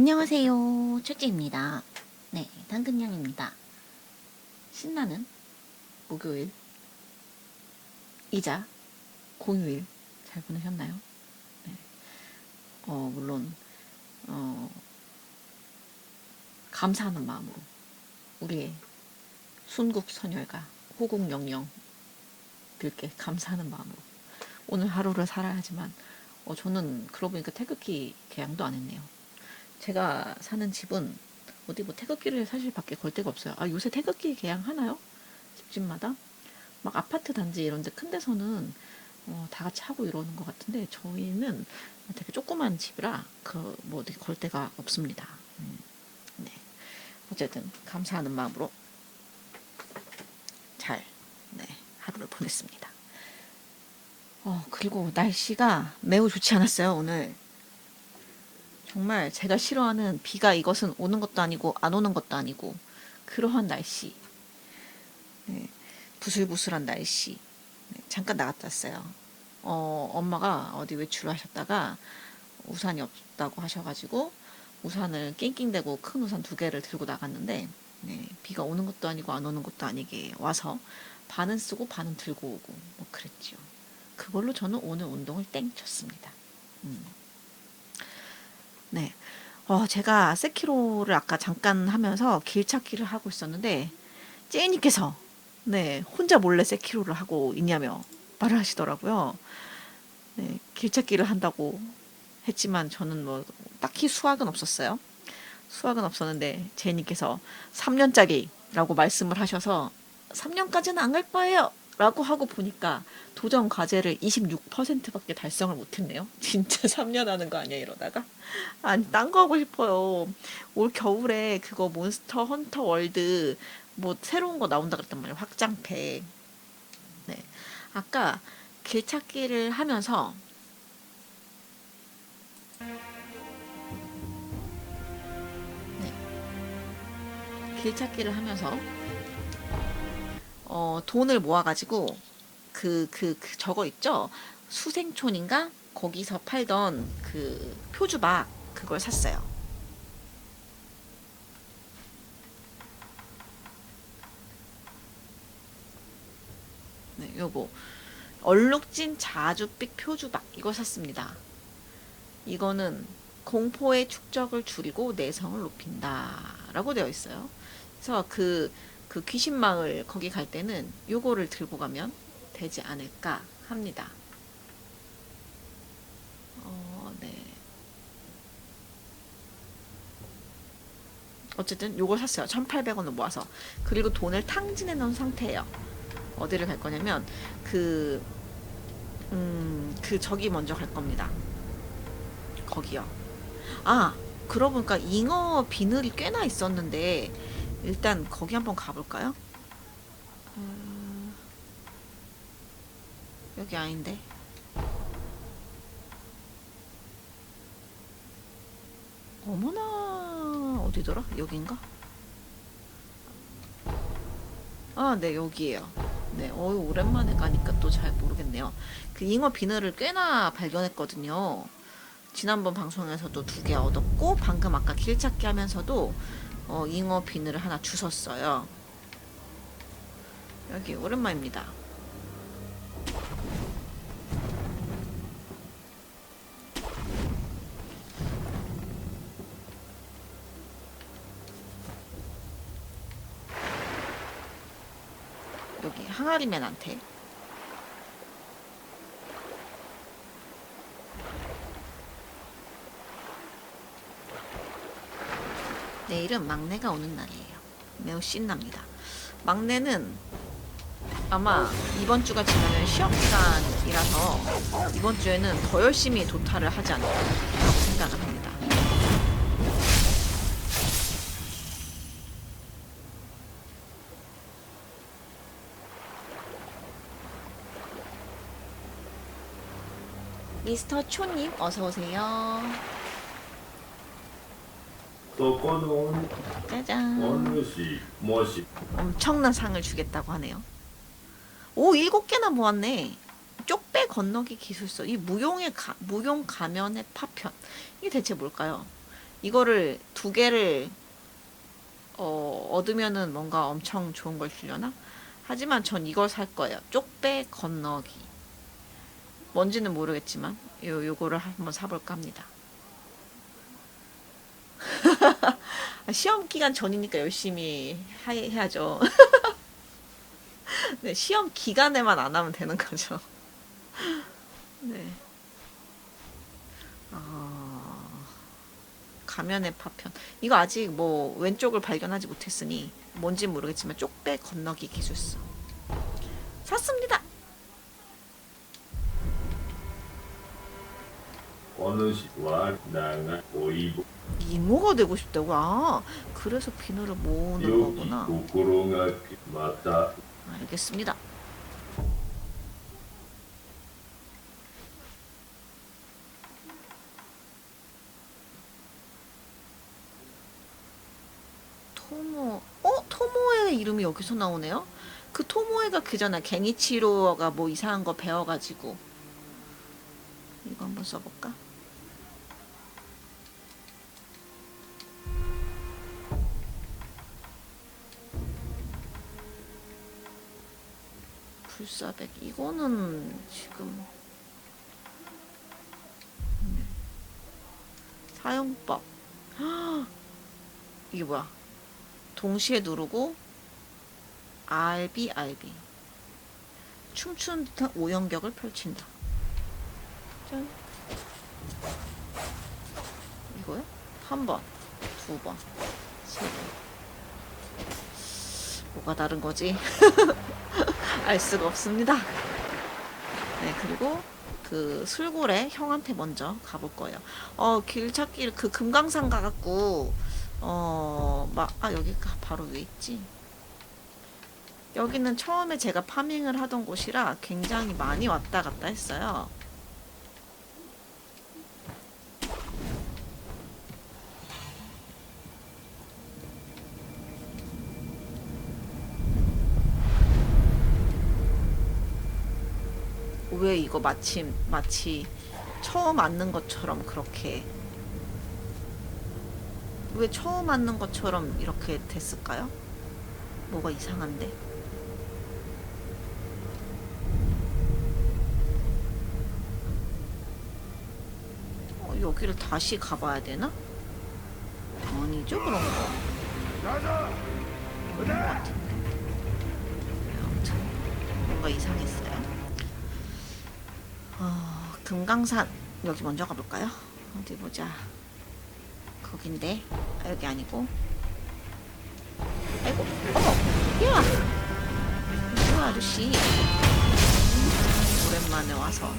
안녕하세요. 최지입니다. 네, 당근냥입니다. 신나는 목요일 이자 공휴일 잘 보내셨나요? 네. 어, 물론 어, 감사하는 마음으로 우리의 순국 선열과 호국 영영 들께 감사하는 마음으로 오늘 하루를 살아야지만 어, 저는 그러고 보니까 태극기 개양도 안 했네요. 제가 사는 집은 어디 뭐 태극기를 사실 밖에 걸 데가 없어요. 아, 요새 태극기 개양 하나요? 집집마다? 막 아파트 단지 이런 데 큰 데서는 어, 다 같이 하고 이러는 것 같은데 저희는 되게 조그만 집이라 그 뭐 어디 걸 데가 없습니다. 음, 네. 어쨌든 감사하는 마음으로 잘 네, 하루를 보냈습니다. 어, 그리고 날씨가 매우 좋지 않았어요, 오늘. 정말 제가 싫어하는 비가 이것은 오는 것도 아니고 안 오는 것도 아니고 그러한 날씨. 네, 부슬부슬한 날씨. 네, 잠깐 나갔다 왔어요. 어, 엄마가 어디 외출을 하셨다가 우산이 없다고 하셔가지고 우산을 낑낑대고 큰 우산 두 개를 들고 나갔는데 네, 비가 오는 것도 아니고 안 오는 것도 아니게 와서 반은 쓰고 반은 들고 오고 뭐 그랬지요. 그걸로 저는 오늘 운동을 땡쳤습니다. 음. 네. 어, 제가 세키로를 아까 잠깐 하면서 길 찾기를 하고 있었는데, 제이님께서, 네, 혼자 몰래 세키로를 하고 있냐며 말을 하시더라고요. 네, 길 찾기를 한다고 했지만 저는 뭐 딱히 수학은 없었어요. 수학은 없었는데, 제이님께서 3년짜리라고 말씀을 하셔서 3년까지는 안 갈 거예요! 라고 하고 보니까 도전 과제를 26%밖에 달성을 못했네요. 진짜 3년 하는 거 아니야 이러다가 아니 딴 거 하고 싶어요. 올 겨울에 그거 몬스터 헌터 월드 뭐 새로운 거 나온다 그랬단 말이에요. 확장팩. 네. 아까 길 찾기를 하면서 네. 길 찾기를 하면서 어, 돈을 모아가지고 그, 그, 그 저거 있죠? 수생촌인가? 거기서 팔던 그 표주박 그걸 샀어요. 네, 요거 얼룩진 자주빛 표주박 이거 샀습니다. 이거는 공포의 축적을 줄이고 내성을 높인다라고 되어 있어요. 그래서 그, 그 귀신마을 거기 갈 때는 요거를 들고 가면 되지 않을까 합니다. 어, 네. 어쨌든 요걸 샀어요. 1,800원을 모아서. 그리고 돈을 탕진해 놓은 상태예요. 어디를 갈 거냐면 그 음, 그 저기 먼저 갈 겁니다. 거기요. 아, 그러고 보니까 잉어 비늘이 꽤나 있었는데 일단 거기 한번 가볼까요? 음, 여기 아닌데. 어머나 어디더라? 여긴가? 아, 네 여기에요. 네, 어 오랜만에 가니까 또 잘 모르겠네요. 그 잉어 비늘을 꽤나 발견했거든요. 지난번 방송에서도 두 개 얻었고 방금 아까 길 찾기 하면서도 어, 잉어 비늘을 하나 주웠어요. 여기 오랜만입니다. 여기 항아리맨한테 내일은 막내가 오는 날이에요. 매우 신납니다. 막내는 아마 이번 주가 지나면 시험 기간이라서 이번 주에는 더 열심히 도탈을 하지 않을까라고 생각을 합니다. 미스터 초님 어서 오세요. 짜잔. 엄청난 상을 주겠다고 하네요. 오, 일곱 개나 모았네. 쪽배 건너기 기술서. 이 무용의 가, 무용 가면의 파편. 이게 대체 뭘까요? 이거를 두 개를 어, 얻으면은 뭔가 엄청 좋은 걸 주려나? 하지만 전 이걸 살 거예요. 쪽배 건너기. 뭔지는 모르겠지만 요 요거를 한번 사볼까 합니다. 시험 기간 전이니까 열심히 하, 해야죠. 네, 시험 기간에만 안 하면 되는 거죠. 네. 아, 가면의 파편. 이거 아직 뭐 왼쪽을 발견하지 못했으니 뭔지 모르겠지만 쪽배 건너기 기술서. 샀습니다. 어느 시와 나가 오이보 이모가 되고 싶다고. 아, 그래서 비누를 모으는 거구나. 고구로가 맞다 알겠습니다. 토모, 어? 토모의 이름이 여기서 나오네요? 그 토모에가 그잖아. 게니치로가 뭐 이상한 거 배워가지고. 이거 한번 써볼까? 불사백 이거는 지금 음. 사용법 이게 뭐야 동시에 누르고 RB RB 춤추는 듯한 오연격을 펼친다 짠 이거요? 한 번, 두 번, 세 번. 뭐가 다른 거지? 알 수가 없습니다. 네, 그리고 그 술고래 형한테 먼저 가볼 거예요. 어, 길 찾기 그 금강산 가갖고 어, 막, 아, 여기가 바로 위에 있지. 여기는 처음에 제가 파밍을 하던 곳이라 굉장히 많이 왔다 갔다 했어요. 왜 이거 마침 마치 처음 맞는 것처럼 그렇게 왜 처음 맞는 것처럼 이렇게 됐을까요? 뭐가 이상한데? 어, 여기를 다시 가봐야 되나? 아니죠 그런 거. 아닌 것 같은데. 네, 아무튼 뭔가 이상했어요. 어, 금강산 여기 먼저 가볼까요? 어디 보자. 거긴데 아, 여기 아니고. 아이고, 어머, 야, 뭐야 아저씨. 오랜만에 와서.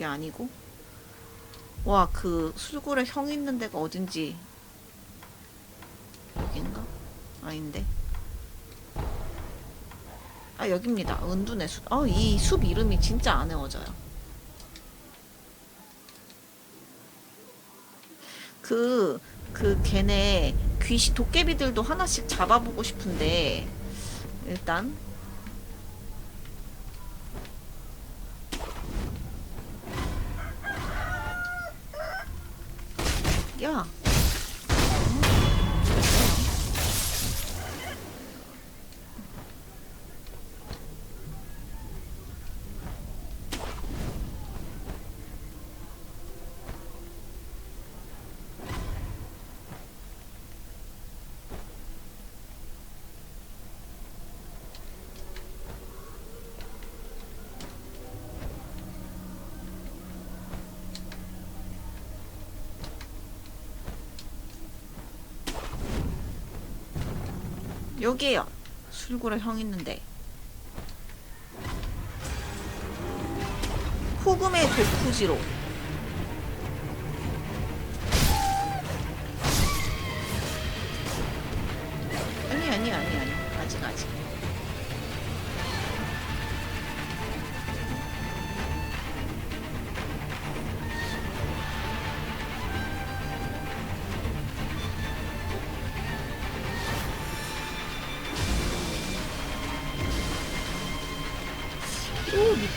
여기 아니고. 와, 그 술고래 형 있는 데가 어딘지. 여긴가? 아닌데. 아, 여기입니다. 은둔의 숲. 아, 이숲 이름이 진짜 안 외워져요. 그, 그 걔네 귀신, 도깨비들도 하나씩 잡아보고 싶은데, 일단, 여기에요. 술고래 형 있는데. 후금의 독후지로.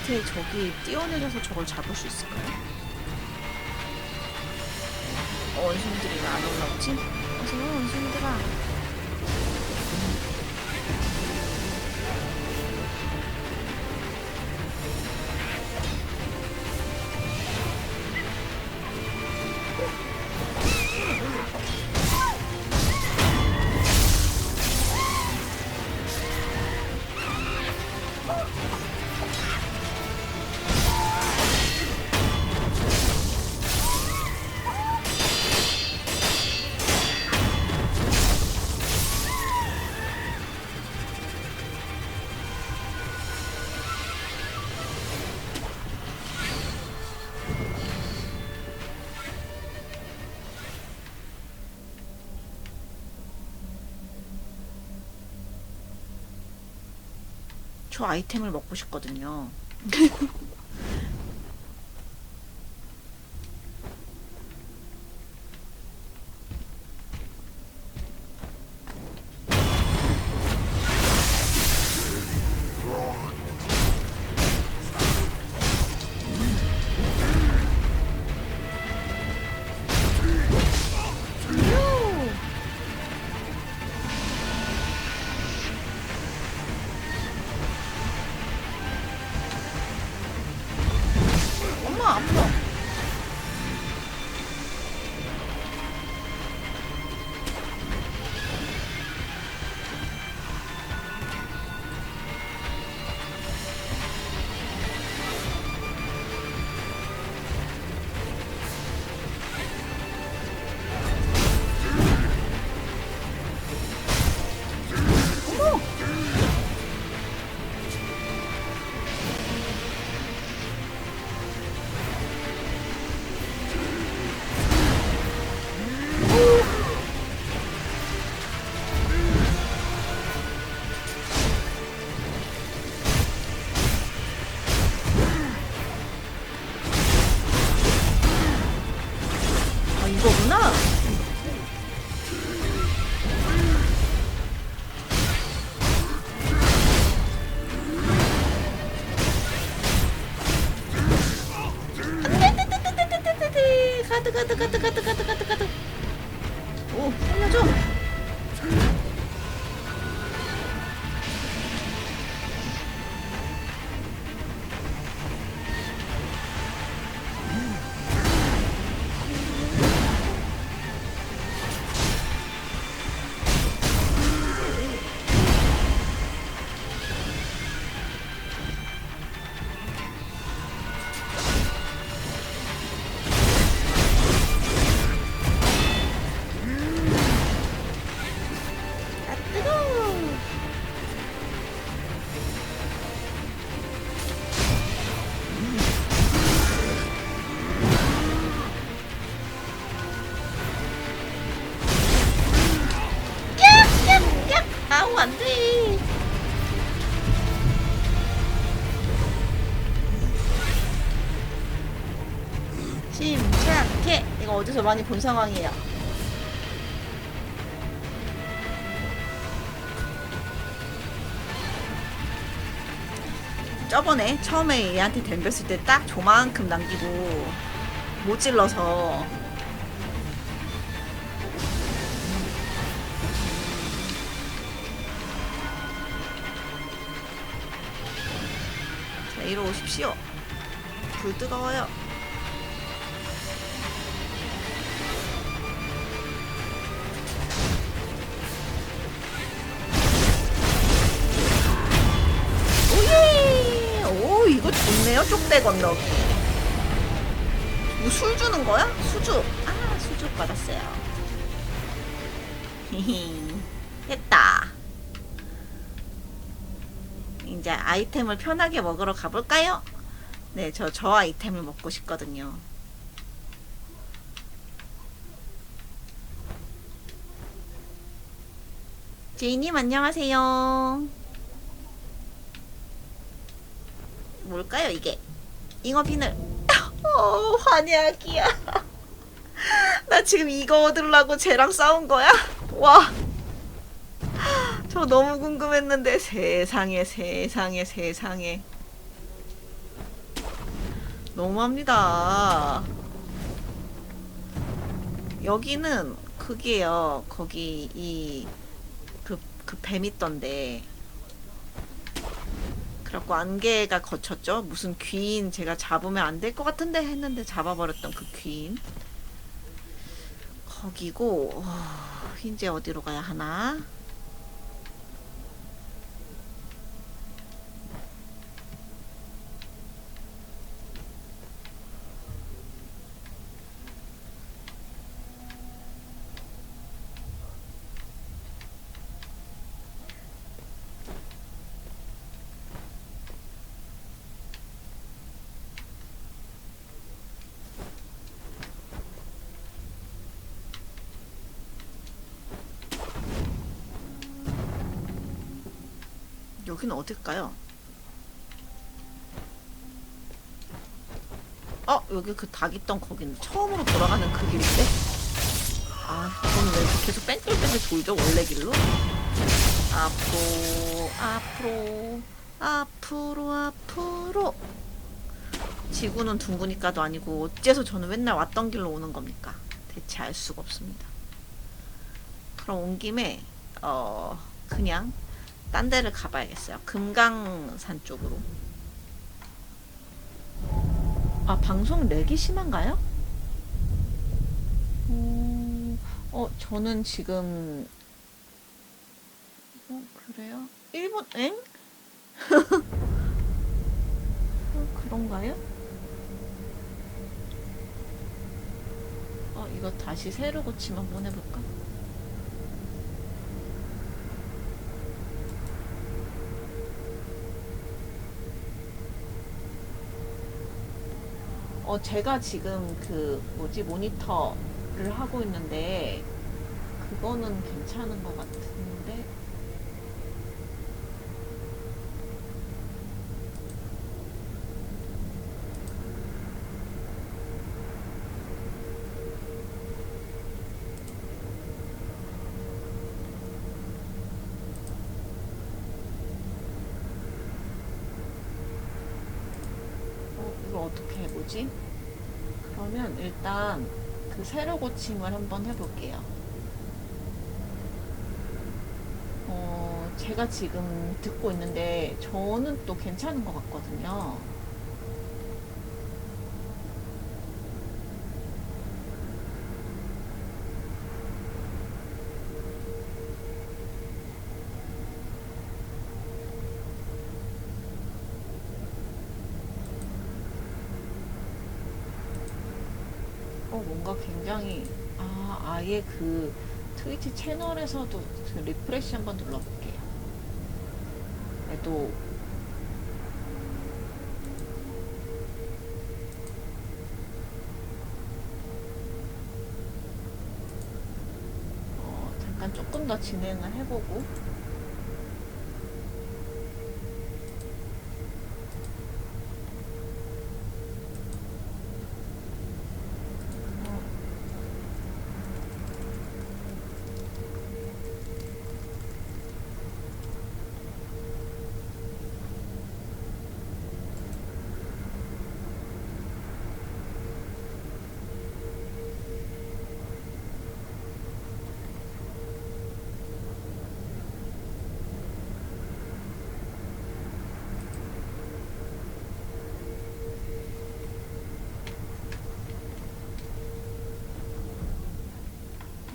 밑에 저기 뛰어내려서 저걸 잡을 수 있을까요? 어, 원숭이들이 왜안 올라오지? 어서와 원숭이들아 아이템을 먹고 싶거든요 많이 본 상황이에요. 저번에 처음에 얘한테 덤볐을 때 딱 조만큼 남기고 못 찔러서. 자 이리 오십시오. 불 뜨거워요 쪽대 건너기 뭐 술 주는 거야? 수주 아 수주 받았어요 했다 이제 아이템을 편하게 먹으러 가볼까요? 네, 저 저 아이템을 먹고 싶거든요. 제이님 안녕하세요. 뭘까요 이게? 잉어 비늘. 어 환약이야. 나 지금 이거 얻으려고 쟤랑 싸운 거야? 와. 저 너무 궁금했는데 세상에 세상에 세상에. 너무합니다. 여기는 그게요. 거기 이그 그 뱀 있던데. 그래갖고 안개가 거쳤죠. 무슨 귀인 제가 잡으면 안 될 것 같은데 했는데 잡아버렸던 그 귀인. 거기고 어, 이제 어디로 가야 하나? 여기는 어딜까요? 어 여기 그 닭 있던 거기는 처음으로 돌아가는 그 길인데? 아 저는 왜 이렇게 계속 뺑글뺑글 돌죠 원래 길로? 앞으로 앞으로 앞으로 앞으로. 지구는 둥그니까도 아니고 어째서 저는 맨날 왔던 길로 오는 겁니까? 대체 알 수가 없습니다. 그럼 온 김에 어 그냥 딴 데를 가봐야겠어요. 금강산 쪽으로. 아, 방송 렉이 심한가요? 음, 어, 저는 지금, 어, 그래요? 일본, 엥? 어, 그런가요? 어, 이거 다시 새로 한번 해볼까? 어, 제가 지금 그 뭐지 모니터를 하고 있는데 그거는 괜찮은 것 같은데 어, 이거 어떻게 해보지? 그러면 일단 고침을 한번 해볼게요. 어, 제가 지금 듣고 있는데 저는 또 괜찮은 것 같거든요. 어, 뭔가 굉장히, 아, 아예 그 트위치 채널에서도 그 리프레시 한번 눌러볼게요. 그래도, 어, 잠깐 조금 더 진행을 해보고, 어,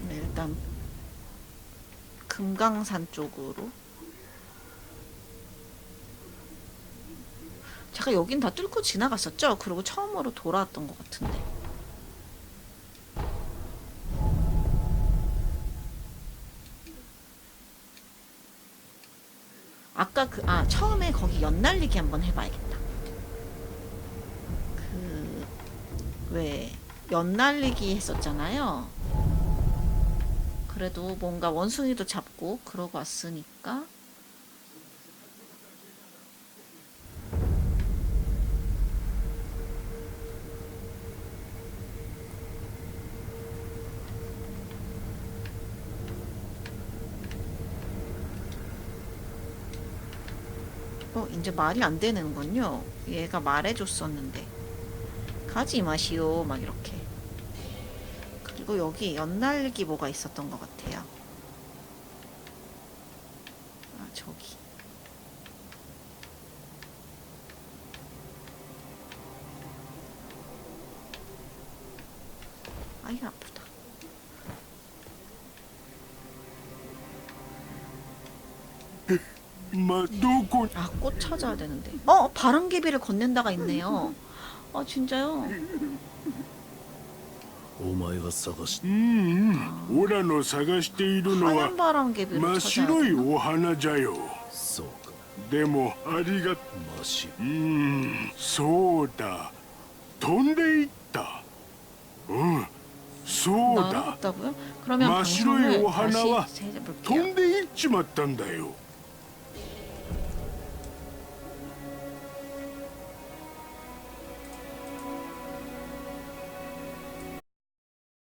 네, 일단 금강산 쪽으로. 제가 여긴 다 뚫고 지나갔었죠? 그리고 처음으로 돌아왔던 것 같은데. 아까 그 아 처음에 거기 연날리기 한번 해봐야겠다. 그 왜 연날리기 했었잖아요 그래도 뭔가 원숭이도 잡고 그러고 왔으니까. 어 이제 말이 안 되는군요. 얘가 말해줬었는데. 가지 마시오. 막 이렇게 그리고 여기 연날기 뭐가 있었던 것 같아요. 아 저기. 아이 아프다. 마どこ 아꽃 찾아야 되는데. 어 바람개비를 건넨다가 있네요. 아 진짜요 お前は探して。うんうん。オラの探しているのは真っ白いお花じゃよ。そうか。でもありがとうんそうだ。飛んでいった。うんそうだ。真っ白いお花は飛んでいっちまったんだよ。